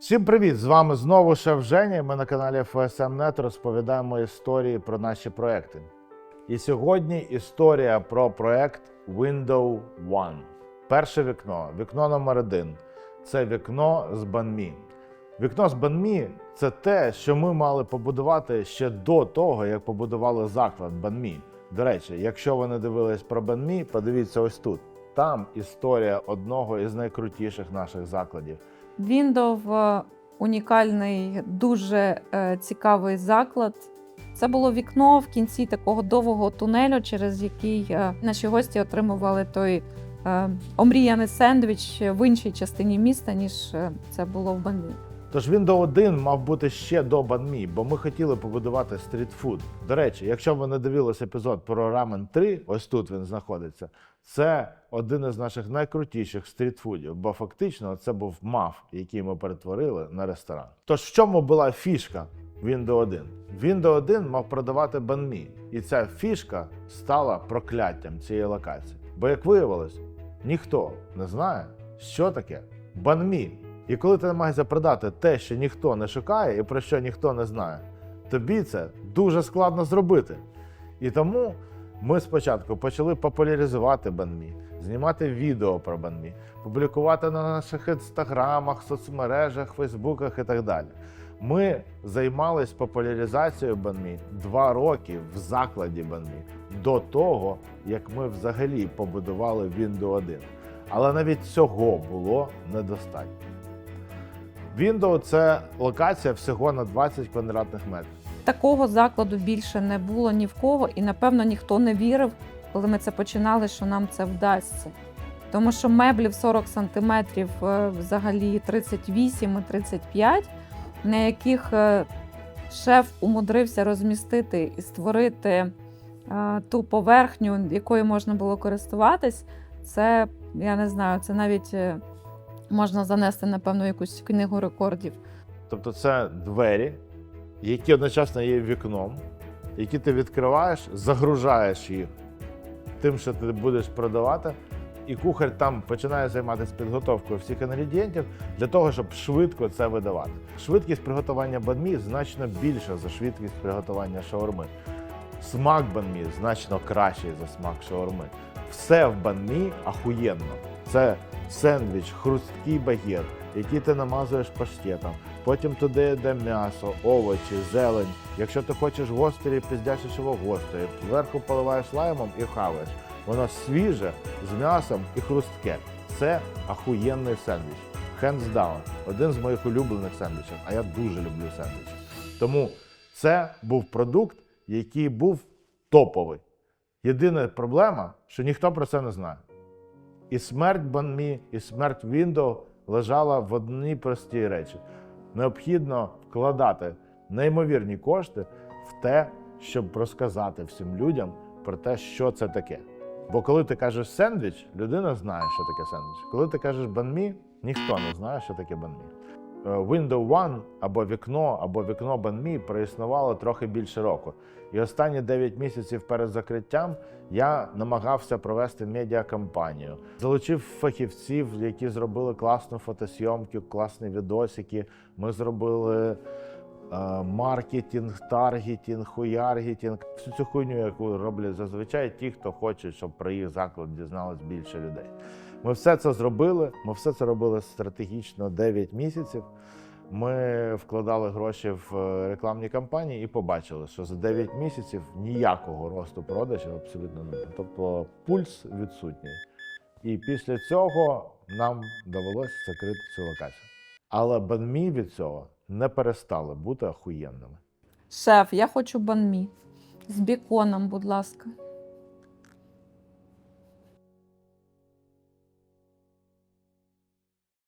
Всім привіт! З вами знову Шеф Женя. Ми на каналі FSM.net розповідаємо історії про наші проекти. І сьогодні історія про проект Window One. Перше вікно, вікно номер один. Це вікно з банмі. Вікно з банмі це те, що ми мали побудувати ще до того, як побудували заклад банмі. До речі, якщо ви не дивились про банмі, подивіться ось тут. Там історія одного із найкрутіших наших закладів. Е, унікальний, дуже е, цікавий заклад. Це було вікно в кінці такого довгого тунелю, через який е, наші гості отримували той е, омріяний сендвіч в іншій частині міста, ніж це було в Банві. Тож Windows 1 мав бути ще до банмі, бо ми хотіли побудувати стрітфуд. До речі, якщо ви не дивились епізод про рамен 3, ось тут він знаходиться. Це один із наших найкрутіших стрітфудів, бо фактично це був маф, який ми перетворили на ресторан. Тож в чому була фішка Windows 1? Windows 1 мав продавати банмі, і ця фішка стала прокляттям цієї локації. Бо, як виявилось, ніхто не знає, що таке банмі. І коли ти намагаєшся продати те, що ніхто не шукає і про що ніхто не знає, тобі це дуже складно зробити. І тому ми спочатку почали популяризувати банмі, знімати відео про банмі, публікувати на наших інстаграмах, соцмережах, фейсбуках і так далі. Ми займалися популяризацією банмі два роки в закладі банмі до того, як ми взагалі побудували Windows 1. Але навіть цього було недостатньо. Windows – це локація всього на 20 квадратних метрів. Такого закладу більше не було ні в кого, і напевно ніхто не вірив, коли ми це починали, що нам це вдасться. Тому що меблів 40 сантиметрів, е, взагалі 38 і 35, на яких е, шеф умудрився розмістити і створити е, ту поверхню, якою можна було користуватись, це я не знаю, це навіть можна занести, напевно, якусь книгу рекордів. Тобто це двері, які одночасно є вікном, які ти відкриваєш, загружаєш їх тим, що ти будеш продавати. І кухар там починає займатися підготовкою всіх інгредієнтів для того, щоб швидко це видавати. Швидкість приготування банмі значно більша за швидкість приготування шаурми. Смак банмі значно кращий за смак шаурми. Все в банмі ахуєнно. Це сендвіч, хрусткий багет, який ти намазуєш паштетом. Потім туди йде м'ясо, овочі, зелень. Якщо ти хочеш гострі, піздячиш його гострі. Зверху поливаєш лаймом і хаваєш. Воно свіже, з м'ясом і хрустке. Це ахуєнний сендвіч. Hands down. Один з моїх улюблених сендвічів, а я дуже люблю сендвічі. Тому це був продукт, який був топовий. Єдина проблема, що ніхто про це не знає. І смерть банмі, і смерть Windows лежала в одній простій речі. Необхідно вкладати неймовірні кошти в те, щоб розказати всім людям про те, що це таке. Бо коли ти кажеш сендвіч, людина знає, що таке сендвіч. Коли ти кажеш банмі, ніхто не знає, що таке банмі. Е, Windows One або вікно, або вікно банмі проіснувало трохи більше року. І останні 9 місяців перед закриттям я намагався провести медіакампанію. Залучив фахівців, які зробили класну фотосйомку, класні відосики. Ми зробили маркетинг, таргетинг, хуяргетинг, всю цю хуйню, яку роблять зазвичай ті, хто хоче, щоб про їх заклад дізналось більше людей. Ми все це зробили. Ми все це робили стратегічно 9 місяців. Ми вкладали гроші в е, рекламні кампанії і побачили, що за 9 місяців ніякого росту продажів абсолютно не. Тобто пульс відсутній. І після цього нам довелося закрити цю локацію. Але банмі від цього не перестали бути охуєнними. Шеф, я хочу банмі з біконом, будь ласка.